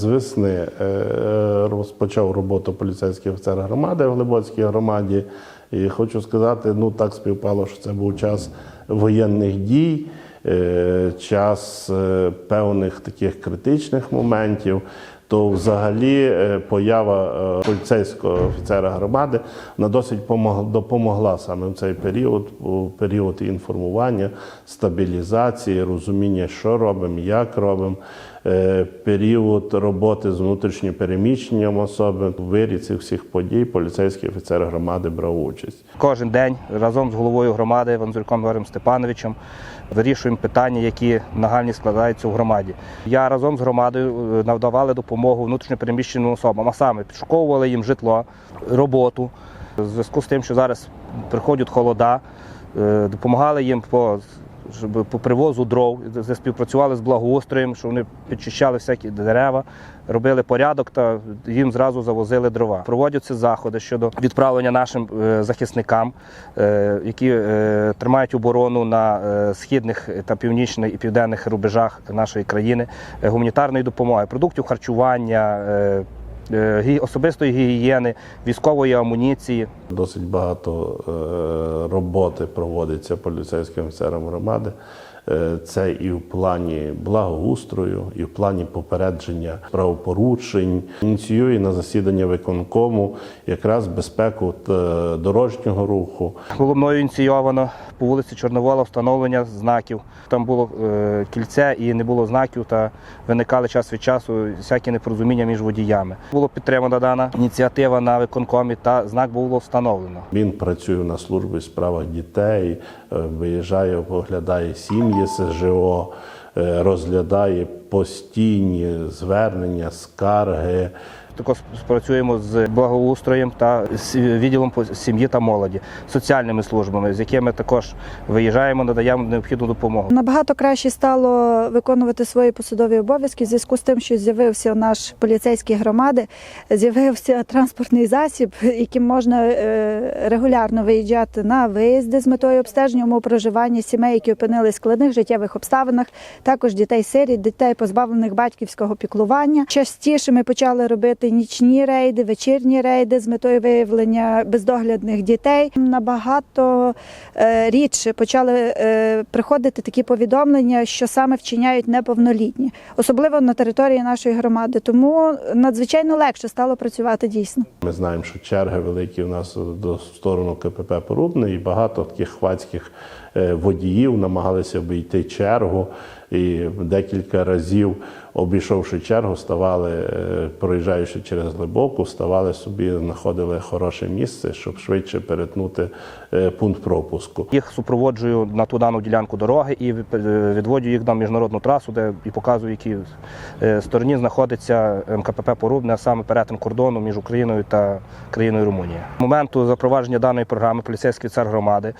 З весни е, розпочав роботу поліцейський офіцер громади в Глибоцькій громаді. І хочу сказати, ну так співпало, що це був час воєнних дій, е, час е, певних таких критичних моментів. То взагалі е, поява е, поліцейського офіцера громади вона досить допомогла саме в цей період, у період інформування, стабілізації, розуміння, що робимо, як робимо. Е, Період роботи з внутрішньо переміщенням особи в вирі цих всіх подій поліцейський офіцер громади брав участь. Кожен день разом з головою громади Ванзурком Варем Степановичем вирішуємо питання, які нагальні складаються у громаді. Я разом з громадою е, надавали допомогу внутрішньопереміщеним особам, а саме підшуковували їм житло, роботу. У зв'язку з тим, що зараз приходять холода, е, допомагали їм по, щоб, по привозу дров, співпрацювали з благоустроєм, що вони підчищали всякі дерева, робили порядок та їм зразу завозили дрова. Проводяться заходи щодо відправлення нашим е, захисникам, е, які е, тримають оборону на східних та північних і південних рубежах нашої країни, гуманітарної допомоги, продуктів харчування. Е, Особистої гігієни, військової амуніції, Досить багато е, роботи проводиться поліцейським офіцером громади. Е, Це і в плані благоустрою, і в плані попередження правопорушень. Ініціює на засідання виконкому якраз безпеку е, дорожнього руху. Було мною ініційовано по вулиці Чорновола встановлення знаків. Там було е, кільце і не було знаків, та виникали час від часу всякі непорозуміння між водіями. Було підтримана дана ініціатива на виконкомі, та знак було встановлено. Він працює на службі в справах дітей, виїжджає, оглядає сім'ї СЖО, е, розглядає постійні звернення, скарги. Також спрацюємо з благоустроєм та з відділом сім'ї та молоді, соціальними службами, з якими також виїжджаємо, надаємо необхідну допомогу. Набагато краще стало виконувати свої посадові обов'язки в зв'язку з тим, що з'явився наш поліцейський громади, з'явився транспортний засіб, яким можна е, регулярно виїжджати на виїзди з метою обстеження умов проживання сімей, які опинились в складних життєвих обставинах, також дітей сиріт, дітей позбавлених батьківського піклування. Частіше ми почали робити нічні рейди, вечірні рейди з метою виявлення бездоглядних дітей. Набагато е, рідше почали е, приходити такі повідомлення, що саме вчиняють неповнолітні, особливо на території нашої громади. Тому надзвичайно легше стало працювати дійсно. Ми знаємо, що черги великі у нас до сторону КПП Порубне, і багато таких хвацьких е, водіїв намагалися обійти чергу. І декілька разів, обійшовши чергу, ставали, е, проїжджаючи через глибоку, ставали собі, знаходили хороше місце, щоб швидше перетнути е, пункт пропуску. Їх супроводжую на ту дану ділянку дороги і е, відводжу їх на міжнародну трасу, де і показую, які стороні знаходиться МКПП Порубне, а саме перетин кордону між Україною та країною Румунія. З моменту запровадження даної програми поліцейський цар громади.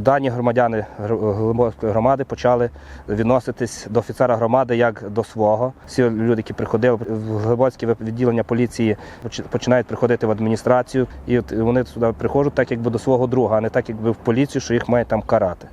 Дані громадяни гр- громади почали відноситись до офіцера громади як до свого. Всі люди, які приходили в Глибоцьке відділення поліції, поч- починають приходити в адміністрацію, і вони сюди приходять так, якби до свого друга, а не так, якби в поліцію, що їх мають там карати.